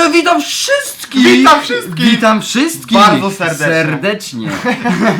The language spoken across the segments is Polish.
E, witam wszystkich! Witam wszystkich! Witam wszystkich! Bardzo serdecznie. Serdecznie.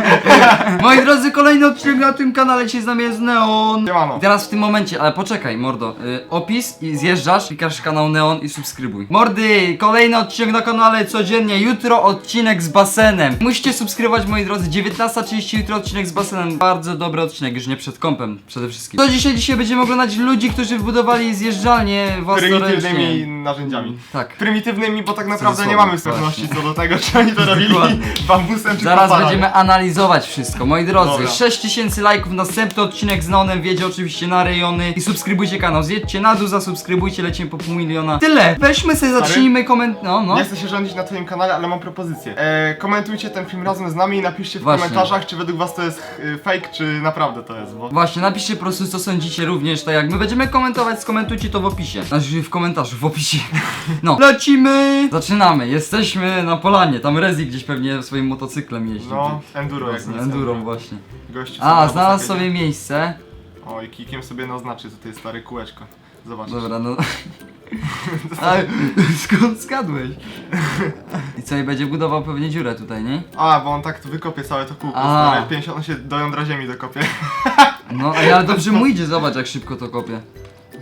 Moi drodzy, kolejny odcinek na tym kanale, dzisiaj z nami jest Neon. Siemano. I teraz w tym momencie, ale poczekaj, mordo. Y, opis i zjeżdżasz, klikasz kanał Neon i subskrybuj. Mordy, kolejny odcinek na kanale codziennie. Jutro odcinek z basenem. Musicie subskrybować, moi drodzy. 19.30 jutro odcinek z basenem. Bardzo dobry odcinek, już nie przed kąpem przede wszystkim. To dzisiaj, dzisiaj będziemy oglądać ludzi, którzy wybudowali zjeżdżalnię własnoręcznie. Prymitywnymi narzędziami. Tak. Prymitywnymi, bo tak naprawdę nie mamy pewności co do tego, czy oni to robili bambusem czy Zaraz koparami. będziemy analizować wszystko. Moi drodzy, Dobra. 6000 lajków, następny odcinek z Neonem wiedzie oczywiście na rejony i subskrybujcie kanał. Zjedźcie na dół, zasubskrybujcie, lecimy po pół miliona. Tyle! Weźmy sobie, zacznijmy koment... No, no. Nie chcę się rządzić na twoim kanale, ale mam propozycję. E, komentujcie ten film razem z nami i napiszcie w Właśnie. komentarzach, czy według was to jest e, fake, czy naprawdę to jest, bo... Właśnie, napiszcie po prostu co sądzicie również, tak jak my będziemy komentować, skomentujcie to w opisie. Znaczy w komentarzu, w opisie. No, lecimy! Zaczynamy, jesteśmy na polanie, tam Rezi gdzieś pewnie swoim motocyklem jeździ. No, enduro jak nic. Enduro właśnie. Gościu A, na znalazł sobie miejsce. O, i kikiem sobie naznaczy tutaj stare kółeczko. Zobacz. Dobra, no. A, skąd skadłeś? I co, i będzie budował pewnie dziurę tutaj, nie? A, bo on tak wykopie całe to kółko, A. stare 50, on się do jądra ziemi dokopie. No, ale dobrze mu idzie, zobacz jak szybko to kopie.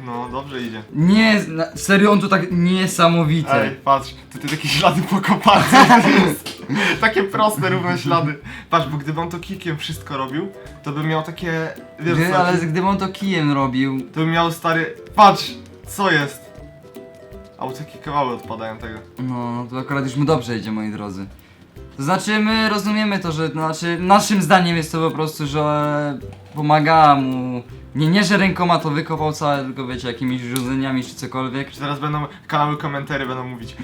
No, dobrze idzie. Nie, na, serio, on to tak niesamowite. Ej, patrz, tutaj takie ślady po koparce. Takie proste, równe ślady. Patrz, bo gdyby on to kikiem wszystko robił, to by miał takie, wiesz Gdy, co, ale gdyby on to kijem robił, to by miał stary, patrz, co jest? A bo takie kawały odpadają tego. no, no to akurat już mu dobrze idzie, moi drodzy. Znaczy, my rozumiemy to, że, znaczy, naszym zdaniem jest to po prostu, że pomaga mu, nie, nie, że rękoma to wykopał całe, tylko wiecie, jakimiś urządzeniami czy cokolwiek. Że Zaraz będą, kanały komentary będą mówić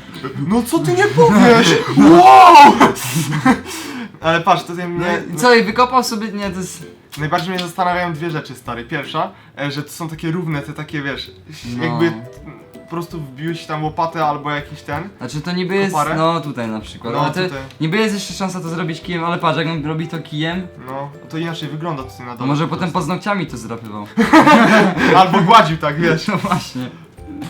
No co ty nie powiesz? Wow! Ale patrz, to No mnie, i co, i wykopał sobie, nie, to jest... najbardziej mnie zastanawiają dwie rzeczy, stary. Pierwsza, e, że to są takie równe, te takie, wiesz, No. jakby po prostu wbiłeś tam łopatę albo jakiś ten. Znaczy to niby jest, Koparę? no tutaj na przykład, No, ale to, tutaj. niby jest jeszcze szansa to zrobić kijem, ale patrz, jak on robi to kijem, No, to inaczej wygląda tutaj na to dole. może po potem prostu. paznokciami to zdrapywał. Albo gładził tak, wiesz. No właśnie.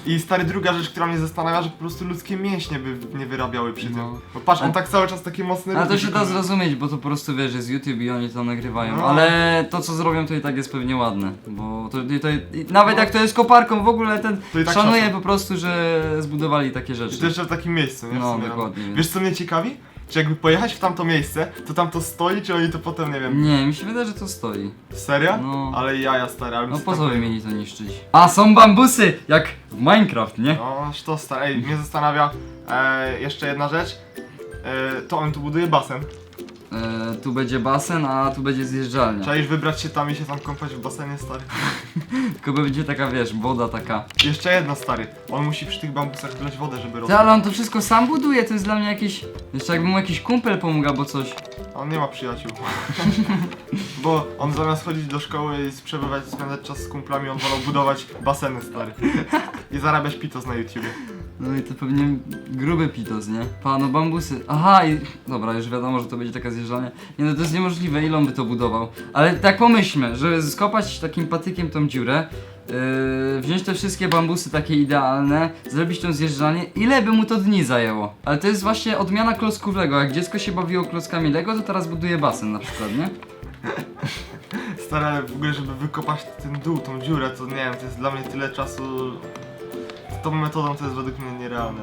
I stary, druga rzecz, która mnie zastanawia, że po prostu ludzkie mięśnie by nie wyrabiały przy tym. No. Bo patrz, on tak cały czas takie mocne Ale to ruchy się da wykonuje. zrozumieć, bo to po prostu wiesz, jest YouTube i oni to nagrywają, No. ale to co zrobią to i tak jest pewnie ładne, bo to, to, i nawet jak to jest koparką w ogóle ten To i tak szanuję szacun. po prostu, że zbudowali takie I to rzeczy. jeszcze w takim miejscu, nie? W No, sumie, dokładnie, więc- Wiesz co mnie ciekawi? Czy jakby pojechać w tamto miejsce, to tam to stoi, czy oni to potem, nie wiem, Nie, mi się wydaje, że to stoi. serio? No. Ale jaja stary, ale No po co by mieli to niszczyć? A, są bambusy! Jak w Minecraft, nie? No, aż to stary. Ej, mnie zastanawia e, jeszcze jedna rzecz. E, to on tu buduje basen. E, tu będzie basen, a tu będzie zjeżdżalnia. Trzeba już wybrać się tam i się tam kąpać w basenie, stary. Tylko będzie taka, wiesz, woda taka. Jeszcze jedno, stary. On musi przy tych bambusach wlać wodę, żeby Ty, rosło. ale on to wszystko sam buduje, to jest dla mnie jakiś... Jeszcze jakby mu jakiś kumpel pomógł albo coś. A On nie ma przyjaciół. Bo on zamiast chodzić do szkoły i przebywać, spędzać czas z kumplami, on wolał budować baseny, stary. I zarabiać pitos na YouTubie. No i to pewnie gruby pitos, nie? Pano bambusy. Aha, i... Dobra, już wiadomo, że to będzie taka zjeżdżalnia. Nie no, to jest niemożliwe, ile on by to budował. Ale tak pomyślmy, żeby skopać takim patykiem tą dziurę, yy, wziąć te wszystkie bambusy takie idealne, zrobić tą zjeżdżalnię, ile by mu to dni zajęło? Ale to jest właśnie odmiana klocków Lego. Jak dziecko się bawiło klockami Lego, to teraz buduje basen na przykład, nie? Stary, ale w ogóle, żeby wykopać ten dół, tą dziurę, to nie wiem, to jest dla mnie tyle czasu... Tą metodą to jest według mnie nierealne.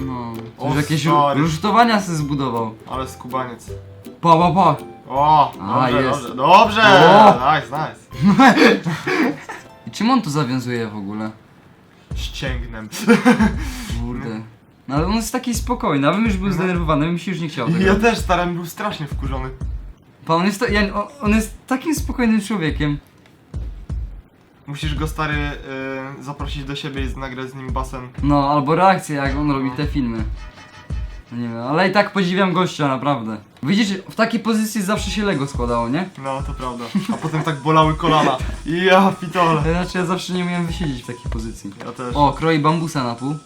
No. O, już jakieś stary. rusztowania sobie zbudował. Ale skubaniec. Pa, pa, pa. O, A, dobrze, jest. dobrze, dobrze! O! Nice, nice. I czym on to zawiązuje w ogóle? Ścięgnem. Kurde. No ale on jest taki spokojny, a bym już był zdenerwowany, bym się już nie chciał tego. Ja też, stary, był strasznie wkurzony. Pa, on jest, to, ja, on- on jest takim spokojnym człowiekiem. Musisz go, stary, y, zaprosić do siebie i nagrać z nim basen. No, albo reakcje, jak on robi te filmy. No nie wiem, ale i tak podziwiam gościa, naprawdę. Widzisz, w takiej pozycji zawsze się Lego składało, nie? No, to prawda. A potem tak bolały kolana. I ja pitole. Znaczy ja zawsze nie umiałem wysiedzieć w takiej pozycji. Ja też. O, kroi bambusa na pół.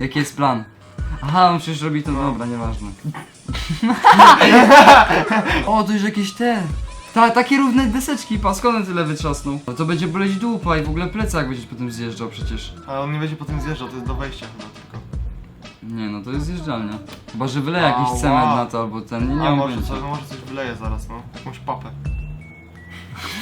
Jaki jest plan? Aha, on przecież robi to, No. dobra, nieważne. o, to już jakieś te. Ta, takie równe deseczki, pa, skąd on tyle wytrzasnął? No to będzie boleć dupa i w ogóle plecak będziesz potem zjeżdżał przecież. Ale on nie będzie potem zjeżdżał, to jest do wejścia chyba tylko. Nie no, to jest zjeżdżalnia. Chyba, że wyleje jakiś Ała. cement na to albo ten, nie, nie A mam może pojęcia. coś, może coś wyleje zaraz, no. Jakąś papę.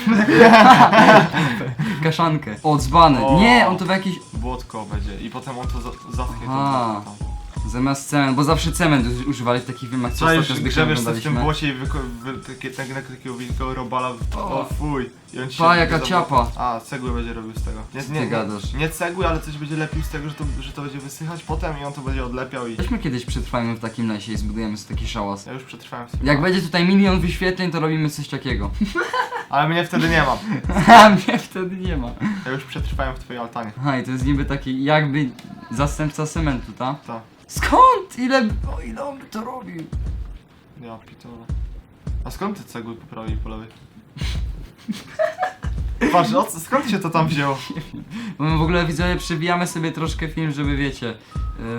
Kaszankę. O, dzbany. O. Nie, on to w jakiś... Błotko będzie i potem on to za- zaschnie Aha. tą tam. Zamiast cement, bo zawsze cement uż- używali w takich filmach, co Czaisz, ostatnio z Bykiem grzebiesz w tym oglądaliśmy. błocie i wyko- wy, takie, tak, tak, takiego wielkiego robala. w- O. O fuj. I on ci Pa, się jaka ciapa. A, cegły będzie robił z tego. Nie, Co nie, ty nie, gadasz? nie cegły, ale coś będzie lepił z tego, że to, że to będzie wysychać potem i on to będzie odlepiał i... Weźmy kiedyś przetrwajmy w takim lesie i zbudujemy sobie taki szałas. Ja już przetrwałem sobie. Jak będzie tutaj milion wyświetleń, to robimy coś takiego. Ale mnie wtedy nie mam. A mnie wtedy nie ma. Ja już przetrwałem w twojej altanie. Aha, i to jest niby taki jakby zastępca cementu, ta? Tak. Skąd? Ile... O, ile on by to robił? Ja pitole. A skąd te cegły po prawej i po lewej? Patrz, o, co- skąd się to tam wzięło? Bo my w ogóle widzowie przebijamy sobie troszkę film, żeby wiecie.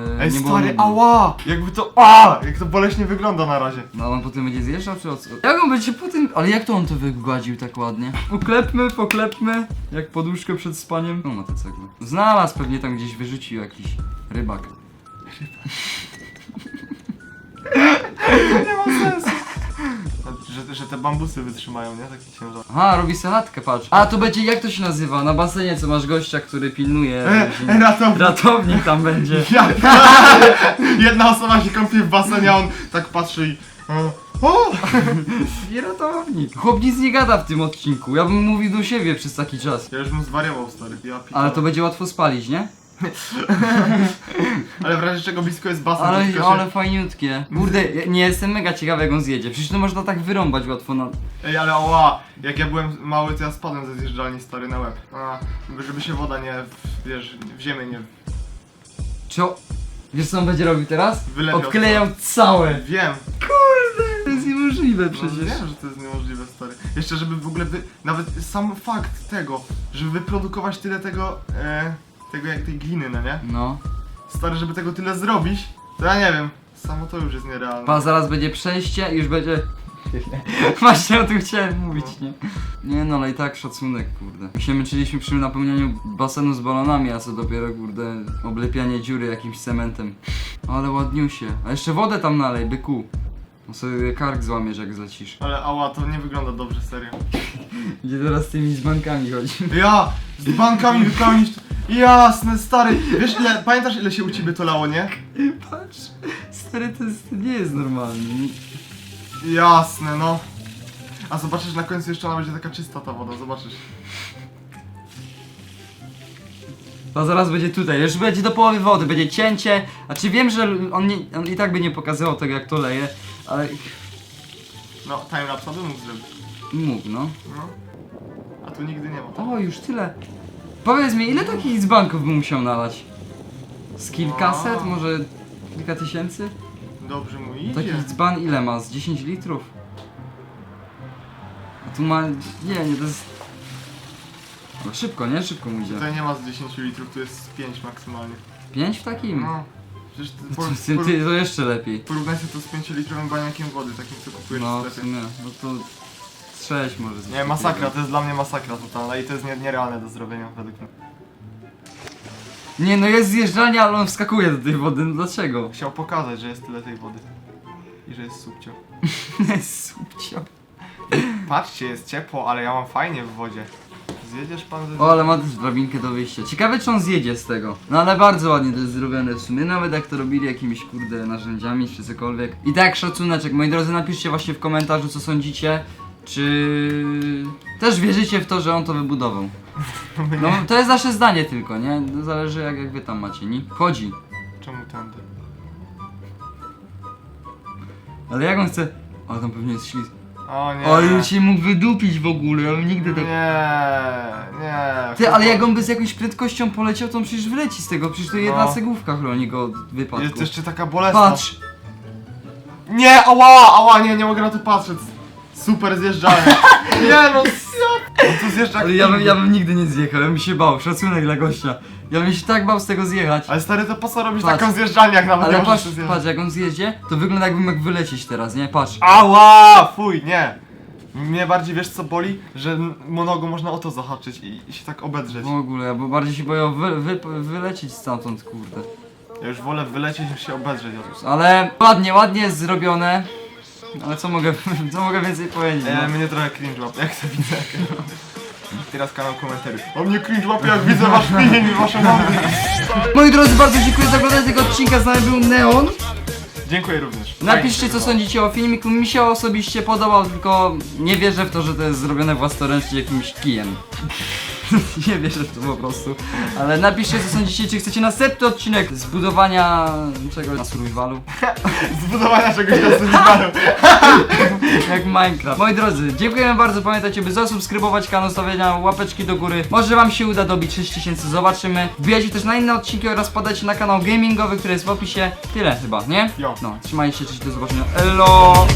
Yy, Ej stary, nudno. ała! Jakby to, a, Jak to boleśnie wygląda na razie. No on potem będzie zjeżdżał czy o co? Jak on będzie potem... Ale jak to on to wygładził tak ładnie? Uklepmy, poklepmy, jak poduszkę przed spaniem. No ma te cegły. Znalazł pewnie tam gdzieś wyrzucił jakiś rybak. Nie ma sensu. Że, że te bambusy wytrzymają, nie? Taki ciężar. Aha, robi salatkę, patrz. A to będzie, jak to się nazywa? Na basenie co masz gościa, który pilnuje. E, e, ratownik. Ratownik tam będzie. Ja, jedna osoba się kąpie w basenie, a on tak patrzy i... O! I ratownik. Chłop nic nie gada w tym odcinku. Ja bym mówił do siebie przez taki czas. Ja już bym zwariował, stary. Ja. Ale to będzie łatwo spalić, nie? Ale w razie czego blisko jest basen, to Ale, tylko się... ale fajniutkie. Kurde, ja nie jestem mega ciekawy jak on zjedzie. Przecież to można tak wyrąbać łatwo na... Ej, ale ała, jak ja byłem mały, to ja spadłem ze zjeżdżalni stary na łeb. A, żeby się woda nie, w, wiesz, w ziemię nie... Czy o... Wiesz co on będzie robił teraz? Wylepiał Odklejał całe. Wiem, To jest niemożliwe no, przecież. wiem, że to jest niemożliwe, stary. Jeszcze, żeby w ogóle, wy... nawet sam fakt tego, żeby wyprodukować tyle tego, e, tego jak tej gliny, no nie? No. Stary, żeby tego tyle zrobić, to ja nie wiem. Samo to już jest nierealne. Pa, zaraz będzie przejście i już będzie... Właśnie o tym chciałem mówić, nie? Nie no, ale i tak szacunek, kurde. My się męczyliśmy przy napełnianiu basenu z balonami, a co dopiero, kurde, oblepianie dziury jakimś cementem. Ale ładniusie. A jeszcze wodę tam nalej, byku. No sobie kark złamiesz jak zlecisz. Ale ała, to nie wygląda dobrze, serio. Gdzie teraz z tymi dzbankami chodzi? Ja! Z bankami wypełnić. Jasne, stary! Wiesz ile, pamiętasz ile się u ciebie to lało, nie? Patrz, stary, to, jest, to nie jest normalne. Jasne, no. A zobaczysz na końcu jeszcze ona będzie taka czysta ta woda, zobaczysz. To zaraz będzie tutaj, już będzie do połowy wody, będzie cięcie. A czy wiem, że on, nie, on i tak by nie pokazywał tego jak to leje, ale No, timelapsa by mógł zrobić. mógł, no. No. A tu nigdy nie ma. O, już tyle. Powiedz mi, ile takich dzbanków bym musiał nalać? Z kilkaset, A. może kilka tysięcy? Dobrze mu idzie. Takich dzban ile ma? Z 10 litrów? A tu ma... Nie, nie, to jest... O, szybko, nie? Szybko mu idzie. Tutaj nie ma z 10 litrów, tu jest z 5 maksymalnie. 5 w takim? No. Przecież ty, To, ty, por, to jeszcze lepiej. porównaj sobie to z 5 litrowym baniakiem wody, takim co kupujesz No, w w sklepie. sumie, no to... 6 może z Nie, masakra, to jest dla mnie masakra totalna i to jest nie, nierealne do zrobienia według mnie. Nie, no jest zjeżdżalnia, ale on wskakuje do tej wody, no dlaczego? Chciał pokazać, że jest tyle tej wody. I że jest subcio. Subcio. Patrzcie, jest ciepło, ale ja mam fajnie w wodzie. Zjedziesz pan ze... O, ale ma też drabinkę do wyjścia. Ciekawe czy on zjedzie z tego. No ale bardzo ładnie to jest zrobione w sumie. Nawet jak to robili jakimiś kurde narzędziami czy cokolwiek. I tak szacuneczek. Moi drodzy, napiszcie właśnie w komentarzu co sądzicie. Czy też wierzycie w to, że on to wybudował? No to jest nasze zdanie tylko, nie? No, zależy jak, jak wy tam macie, nie? Chodzi. Czemu tędy? Ale jak on chce... Ale tam pewnie jest ślizg. O nie. O, już się mógł wydupić w ogóle, bym nigdy tak... Nie, nie. Ty, ale jak on by z jakąś prędkością poleciał, to on przecież wyleci z tego. Przecież to jedna No. cegłówka chroni go od wypadku. Jest jeszcze taka bolesna. Patrz! Nie, ała, ała, nie, nie mogę na to patrzeć. Super zjeżdżalnia. nie no. On tu zjeżdża jak Ale ja bym, nigdy. ja bym nigdy nie zjechał, ja bym się bał, szacunek dla gościa. Ja bym się tak bał z tego zjechać. Ale stary, to po co robić Patrz. taką zjeżdżalnię, jak nawet nie Ale możesz patrz, tu zjeżdżać? patrz, jak on zjedzie, to wygląda jakbym mógł wylecieć teraz, nie? Patrz. Ała, fuj, nie. Mnie bardziej wiesz co boli? Że n- można o to zahaczyć i, i się tak obedrzeć. W ogóle, bo bardziej się boję wy, wy, wylecieć stamtąd, kurde. Ja już wolę wylecieć niż się obedrzeć. Ale ładnie, ładnie jest zrobione. Ale co mogę, co mogę więcej powiedzieć? E, No. mnie trochę cringe łapie, jak to widzę. Teraz kanał komentarzy. O mnie cringe łapie, jak widzę wasz film i wasze mamy. Moi drodzy, bardzo dziękuję za oglądanie tego odcinka. Z nami był Neon. Dziękuję również. Napiszcie co sądzicie o filmiku. Mi się osobiście podobał, tylko nie wierzę w to, że to jest zrobione własnoręcznie jakimś kijem. nie wierzę w to po prostu. Ale napiszcie co sądzicie, czy chcecie następny odcinek zbudowania czegoś na survivalu. Zbudowania czegoś na survivalu. Jak Minecraft. Moi drodzy, dziękujemy bardzo. Pamiętajcie, by zasubskrybować kanał, stawiania łapeczki do góry. Może wam się uda dobić 6000, zobaczymy. Wbijajcie też na inne odcinki oraz padajcie na kanał gamingowy, który jest w opisie. Tyle chyba, nie? Jo. No, trzymajcie się, cześć, do zobaczenia. Elo!